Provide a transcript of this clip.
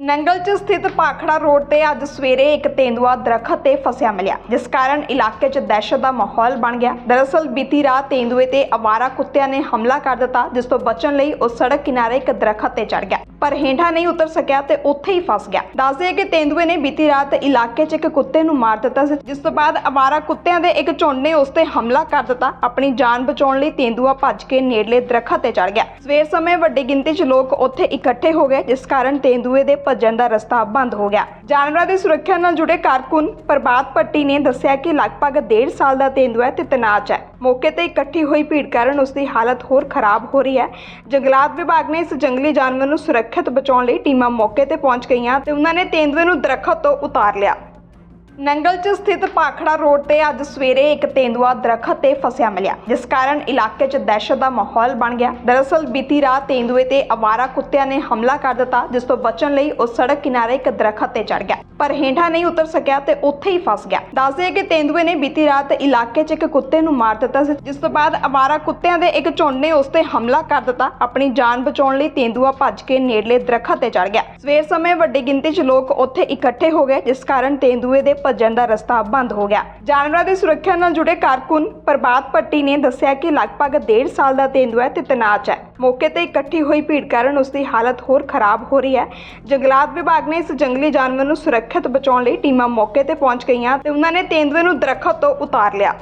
ਨੰਗਲ 'ਚ ਸਥਿਤ ਪਾਖੜਾ ਰੋਡ ਤੇ ਅੱਜ ਸਵੇਰੇ ਇੱਕ ਤੇਂਦੂਆ ਦਰਖਤ ਤੇ ਫਸਿਆ ਮਿਲਿਆ, ਜਿਸ ਕਾਰਨ ਇਲਾਕੇ 'ਚ ਦਹਿਸ਼ਤ ਦਾ ਮਾਹੌਲ ਬਣ ਗਿਆ। ਦਰਅਸਲ, ਬੀਤੀ ਰਾਤ ਤੇਂਦੂਏ ਤੇ ਆਵਾਰਾ ਕੁੱਤਿਆਂ ਨੇ ਹਮਲਾ ਕਰ ਦਿੱਤਾ, ਜਿਸ ਤੋਂ ਬਚਣ ਲਈ ਉਹ ਸੜਕ ਕਿਨਾਰੇ ਇੱਕ ਦਰਖਤ ਤੇ ਚੜ ਗਿਆ। ਪਰ ਹੇਠਾਂ ਨਹੀਂ ਉਤਰ ਸਕਿਆ ਤੇ ਉੱਥੇ ਹੀ ਫਸ ਗਿਆ। ਦੱਸਦੇ ਕਿ ਤੇਂਦੂਏ ਨੇ ਬੀਤੀ ਰਾਤ ਇਲਾਕੇ 'ਚ ਇੱਕ ਕੁੱਤੇ ਨੂੰ ਮਾਰ ਦਿੱਤਾ ਸੀ, ਜਿਸ ਤੋਂ ਬਾਅਦ ਆਵਾਰਾ ਕੁੱਤਿਆਂ ਦੇ ਇੱਕ ਝੁੰਡ ਨੇ ਉਸ ਤੇ ਹਮਲਾ ਕਰ ਦਿੱਤਾ। ਆਪਣੀ ਜਾਨ ਬਚਾਉਣ ਲਈ ਤੇਂਦੂਆ ਭੱਜ ਕੇ ਨੇੜਲੇ ਦਰਖਤ ਤੇ ਚੜ ਗਿਆ। ਸਵੇਰ ਸਮੇਂ ਵੱਡੀ ਗਿਣਤੀ 'ਚ ਲੋਕ ਉੱਥੇ ਇਕੱਠੇ ਹੋ ਗਏ, ਜਿਸ ਕਾਰਨ ਤੇਂਦੂਏ ਦੇ ਭੱਜਣ ਦਾ ਰਸਤਾ ਬੰਦ ਹੋ ਗਿਆ। ਜਾਨਵਰਾਂ ਦੀ ਸੁਰੱਖਿਆ ਨਾਲ ਜੁੜੇ ਕਾਰਕੁਨ ਪ੍ਰਭਾਤ ਪੱਟੀ ਨੇ ਦੱਸਿਆ ਕਿ ਲਗਭਗ 1.5 ਸਾਲ ਦਾ ਤੇਂਦੂਆ ਤੇ ਤਨਾਚ ਹੈ। ਮੌਕੇ ਤੇ ਇਕੱਠੀ ਹੋਈ ਭੀੜ ਕਾਰਨ ਉਸ ਦੀ ਹਾਲਤ ਹੋਰ ਖਰਾਬ ਹੋ ਰਹੀ ਹੈ। ਜੰਗਲਾਤ ਵਿਭਾਗ ਨੇ ਇਸ ਜੰਗਲੀ ਜਾਨਵਰ ਨੂੰ ਸੁਰੱਖਿਅਤ ਬਚਾਉਣ ਲਈ ਟੀਮਾਂ ਮੌਕੇ ਤੇ ਪਹੁੰਚ ਗਈਆਂ ਤੇ ਉਹਨਾਂ ਨੇ ਤੇਂਦੂਏ ਨੂੰ ਦਰਖਤ ਤੋਂ ਉਤਾਰ ਲਿਆ। ਨੰਗਲ 'ਚ ਸਥਿਤ ਪਾਖੜਾ ਰੋਡ ਤੇ ਅੱਜ ਸਵੇਰੇ ਇੱਕ ਤੇਂਦੂਆ ਦਰਖਤ ਤੇ ਫਸਿਆ ਮਿਲਿਆ, ਜਿਸ ਕਾਰਨ ਇਲਾਕੇ 'ਚ ਦਹਿਸ਼ਤ ਦਾ ਮਾਹੌਲ ਬਣ ਗਿਆ। ਦਰਅਸਲ, ਬੀਤੀ ਰਾਤ ਤੇਂਦੂਏ ਤੇ ਅਵਾਰਾ ਕੁੱਤਿਆਂ ਨੇ ਹਮਲਾ ਕਰ ਦਿੱਤਾ, ਜਿਸ ਤੋਂ ਬਚਣ ਲਈ ਉਹ ਸੜਕ ਕਿਨਾਰੇ ਇੱਕ ਦਰਖਤ ਤੇ ਚੜ ਗਿਆ। ਪਰ ਹੇਠਾਂ ਨਹੀਂ ਉਤਰ ਸਕਿਆ ਤੇ ਉੱਥੇ ਹੀ ਫਸ ਗਿਆ। ਦੱਸਦੇ ਕਿ ਤੇਂਦੂਏ ਨੇ ਬੀਤੀ ਰਾਤ ਇਲਾਕੇ 'ਚ ਇੱਕ ਕੁੱਤੇ ਨੂੰ ਮਾਰ ਦਿੱਤਾ ਸੀ, ਜਿਸ ਤੋਂ ਬਾਅਦ ਅਵਾਰਾ ਕੁੱਤਿਆਂ ਦੇ ਇੱਕ ਝੁੰਡ ਨੇ ਉਸ ਤੇ ਹਮਲਾ ਕਰ ਦਿੱਤਾ। ਆਪਣੀ ਜਾਨ ਬਚਾਉਣ ਲਈ ਤੇਂਦੂਆ ਭੱਜ ਕੇ ਨੇੜਲੇ ਦਰਖਤ ਤੇ ਚੜ ਗਿਆ। ਸਵੇਰ ਸਮੇਂ ਵੱਡੀ ਗਿਣਤੀ 'ਚ ਲੋਕ ਉੱਥੇ ਇਕੱਠੇ ਹੋ ਗਏ, ਜਿਸ ਕਾਰਨ ਤੇਂਦੂਏ ਦੇ ਭੱਜਣ ਦਾ ਰਸਤਾ ਬੰਦ ਹੋ ਗਿਆ। ਜਾਨਵਰਾਂ ਦੀ ਸੁਰੱਖਿਆ ਨਾਲ ਜੁੜੇ ਕਾਰਕੁਨ ਪ੍ਰਭਾਤ ਪੱਟੀ ਨੇ ਦੱਸਿਆ ਕਿ ਲਗਭਗ 1.5 ਸਾਲ ਦਾ ਤੇਂਦੂਆ ਤੇ ਤਨਾਚ ਹੈ। ਮੌਕੇ ਤੇ ਇਕੱਠੀ ਹੋਈ ਭੀੜ ਕਾਰਨ ਉਸ ਦੀ ਹਾਲਤ ਹੋਰ ਖਰਾਬ ਹੋ ਰਹੀ ਹੈ। ਜੰਗਲਾਤ ਵਿਭਾਗ ਨੇ ਇਸ ਜੰਗਲੀ ਜਾਨਵਰ ਨੂੰ ਸੁਰੱਖਿਅਤ ਬਚਾਉਣ ਲਈ ਟੀਮਾਂ ਮੌਕੇ ਤੇ ਪਹੁੰਚ ਗਈਆਂ ਤੇ ਉਹਨਾਂ ਨੇ ਤੇਂਦੂਏ ਨੂੰ ਦਰਖਤ ਤੋਂ ਉਤਾਰ ਲਿਆ।